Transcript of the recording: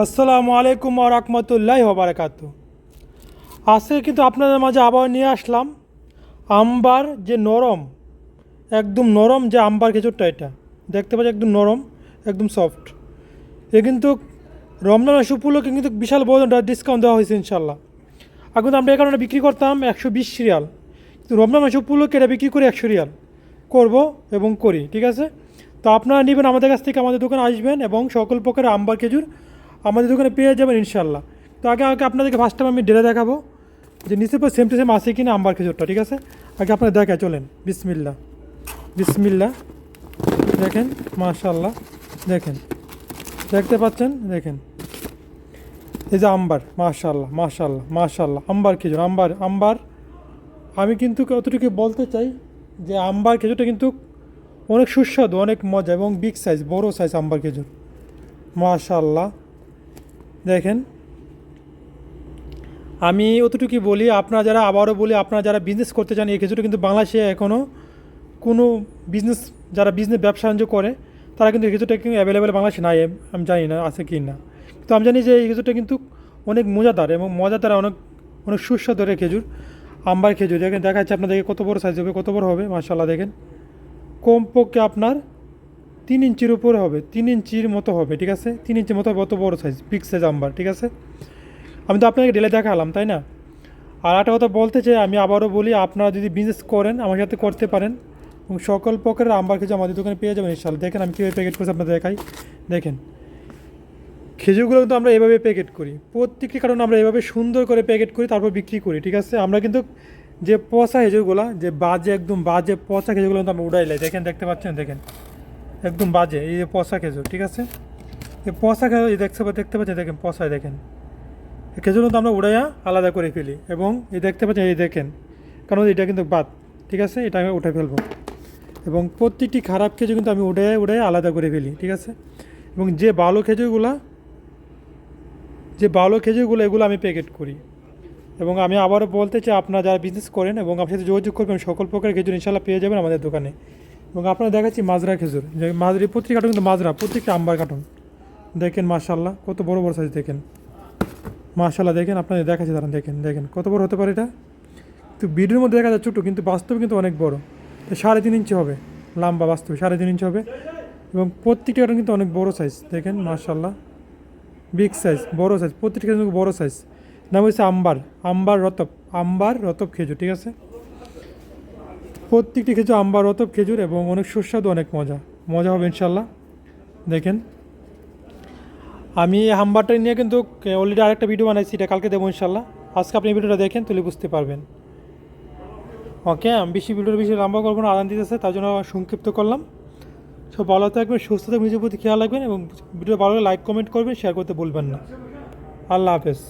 আসসালামু আলাইকুম আ রহমতুল্লাহ বারাকাত আজকে কিন্তু আপনাদের মাঝে আবার নিয়ে আসলাম আম্বার যে নরম, একদম নরম যে আম্বার খেজুরটা এটা। দেখতে পাচ্ছি একদম নরম, একদম সফট এ কিন্তু রমজান মাস উপলক্ষে কিন্তু বিশাল বড় ডিসকাউন্ট দেওয়া হয়েছে ইনশাল্লাহ কিন্তু আমরা এই কারণে বিক্রি করতাম একশো বিশ রিয়াল। কিন্তু রমজান মাস উপলক্ষে এটা বিক্রি করি একশো রিয়াল করব এবং করি, ঠিক আছে? তো আপনারা নেবেন, আমাদের কাছ থেকে আমাদের দোকানে আসবেন এবং সকল প্রকারের আম্বার খেজুর আমাদের দোকানে পেয়ে যাবেন ইনশাল্লাহ তো আগে আগে আপনাদেরকে ফার্স্ট টাইম আমি ডেলে দেখাবো যে নিচে পর সেম টু সেম আছে কিনা আম্বার খেজুরটা, ঠিক আছে? আগে আপনারা দেখা চলেন। বিসমিল্লা বিসমিল্লা দেখেন মাশাল্লাহ দেখেন। দেখতে পাচ্ছেন? দেখেন। এই যে আম্বার মাশাল্লাহ মাশাল্লাহ মাশাল্লাহ আম্বার খেজুর, আম্বার আম্বার। আমি কিন্তু অতটুকু বলতে চাই যে আম্বার খেজুরটা কিন্তু অনেক সুস্বাদু, অনেক মজা এবং বিগ সাইজ বড় সাইজ আম্বার খেজুর। মাশাল্লাহ দেখেন। আমি অতটুকুই বলি, আপনারা যারা আবারও বলি, আপনারা যারা বিজনেস করতে চান এই খেজুরটা কিন্তু বাংলাদেশে এখনও কোনো বিজনেস যারা বিজনেস ব্যবসা বাণিজ্য করে, তারা কিন্তু এই খেজুরটা কিন্তু অ্যাভেলেবেল বাংলাদেশে নাই, আমি জানি না, আছে কি না। তো আমি জানি যে এই খেজুরটা কিন্তু অনেক মজাদার এবং মজাদার অনেক অনেক সুস্বাদু খেজুর, আম্বার খেজুর। দেখেন দেখা যাচ্ছে আপনাদেরকে কত বড় সাইজ হবে, কত বড় হবে মাশাল্লাহ দেখেন। কমপক্ষে আপনার তিন ইঞ্চির উপরে হবে, তিন ইঞ্চির মতো হবে, ঠিক আছে? তিন ইঞ্চির মতো অত বড় সাইজ বিগ সাইজ আম্বার, ঠিক আছে? আমি তো আপনাকে ডেলে দেখালাম, তাই না? আর একটা কথা বলতে চাই, আমি আবারও বলি, আপনারা যদি বিজনেস করেন, আমার সাথে করতে পারেন, এবং সকল প্রকারের আম্বার খেজুর আমাদের দোকানে পেয়ে যাবেন ইনশাল্লাহ দেখেন আমি কীভাবে প্যাকেট করছি, আপনাদের দেখাই। দেখেন, খেজুরগুলো কিন্তু আমরা এভাবে প্যাকেট করি। প্রত্যেকটি কারণে আমরা এভাবে সুন্দর করে প্যাকেট করি, তারপর বিক্রি করি, ঠিক আছে? আমরা কিন্তু যে পচা খেজুরগুলো, যে বাজে, একদম বাজে পচা খেজুরগুলো কিন্তু আমরা উড়াই লাই। দেখেন, দেখতে পাচ্ছেন? দেখেন একদম বাজে, এই যে পচা খেজুর, ঠিক আছে? এই পচা খেজুর এই দেখতে দেখতে পাচ্ছেন, দেখেন, পচায় দেখেন। খেজুর কিন্তু আমরা উড়াইয়া আলাদা করে ফেলি, এবং এই দেখতে পাচ্ছেন, এই দেখেন, কারণ এটা কিন্তু বাদ, ঠিক আছে? এটা আমি উঠে ফেলব। এবং প্রত্যেকটি খারাপ খেজুর কিন্তু আমি উড়ে উড়ে আলাদা করে ফেলি, ঠিক আছে? এবং যে ভালো খেজুরগুলা, যে ভালো খেজুরগুলো, এগুলো আমি প্যাকেট করি। এবং আমি আবারও বলতে চাই, আপনারা যারা বিজনেস করেন এবং আপনার সাথে যোগাযোগ করবেন, সকল প্রকার খেজুর ইনশাল্লাহ পেয়ে যাবেন আমাদের দোকানে। এবং আপনারা দেখাচ্ছি মাজরা খেজুর। যে মাজরি প্রত্যেক কার্টুন কিন্তু মাজরা, প্রত্যেকটা আম্বার কার্টুন। দেখেন মাশাল্লাহ কত বড় বড় সাইজ দেখেন। মাশাল্লাহ দেখেন, আপনাদের দেখাচ্ছি, দাঁড়ান, দেখেন দেখেন, কত বড় হতে পারে এটা? তো ভিডিওর মধ্যে দেখা যায় ছোটো, কিন্তু বাস্তবে কিন্তু অনেক বড়। তো সাড়ে তিন ইঞ্চি হবে, লম্বা বাস্তবে সাড়ে তিন ইঞ্চি হবে। এবং প্রত্যেকটা কার্টুন কিন্তু অনেক বড় সাইজ দেখেন মাশাল্লাহ বিগ সাইজ বড় সাইজ প্রত্যেকটা খেজুর বড় সাইজ নাম হচ্ছে আম্বার আম্বার রতব আম্বার রতব খেজুর, ঠিক আছে? প্রত্যেকটি খেজুর আম্বার রতব খেজুর এবং অনেক সুস্বাদু, অনেক মজা। মজা হবে ইনশাল্লাহ দেখেন। আমি এই হাম্বারটা নিয়ে কিন্তু অলরেডি আরেকটা ভিডিও বানাইছি, এটা কালকে দেবো ইনশাল্লাহ আজকে আপনি ভিডিওটা দেখেন তুলে বুঝতে পারবেন। ওকে, আমি বেশি ভিডিওটা বেশি লম্বা করব না, আদান দিতেছে, তার জন্য সংক্ষিপ্ত করলাম। সব ভালো থাকবেন, সুস্থ থাকবেন, নিজের প্রতি খেয়াল রাখবেন এবং ভিডিও ভালো লাইক কমেন্ট করবেন শেয়ার করতে বলবেন না। আল্লাহ হাফেজ।